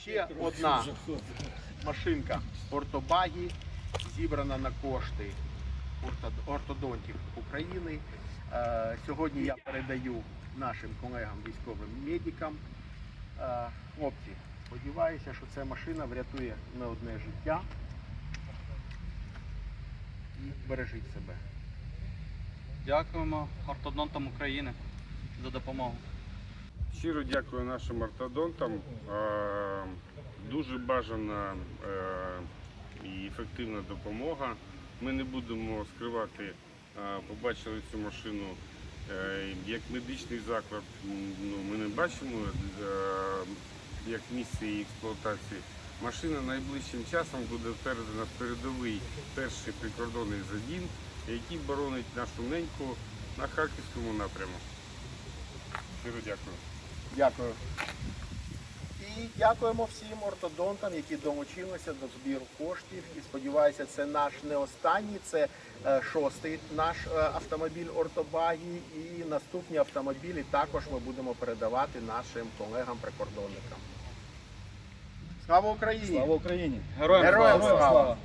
Ще одна машинка ортобагі, зібрана на кошти ортодонтів України. Е, Сьогодні я передаю нашим колегам військовим медикам. Е, Хлопці, сподіваюся, що ця машина врятує не одне життя. І бережіть себе. Дякуємо ортодонтам України за допомогу. Щиро дякую нашим ортодонтам. Дуже бажана е, і ефективна допомога. Ми не будемо скривати, е, побачили цю машину е, як медичний заклад. Ну, ми не бачимо як місце її експлуатації. Машина найближчим часом буде передана в передовий перший прикордонний загін, який боронить нашу неньку на харківському напряму. Щиро дякую. Дякую. І дякуємо всім ортодонтам, які долучилися до збіру коштів. І сподіваюся, це наш не останній, це е, шостий наш е, автомобіль ортобагі. І наступні автомобілі також ми будемо передавати нашим колегам-прикордонникам. Слава Україні! Слава Україні! Героям Героям слава! слава!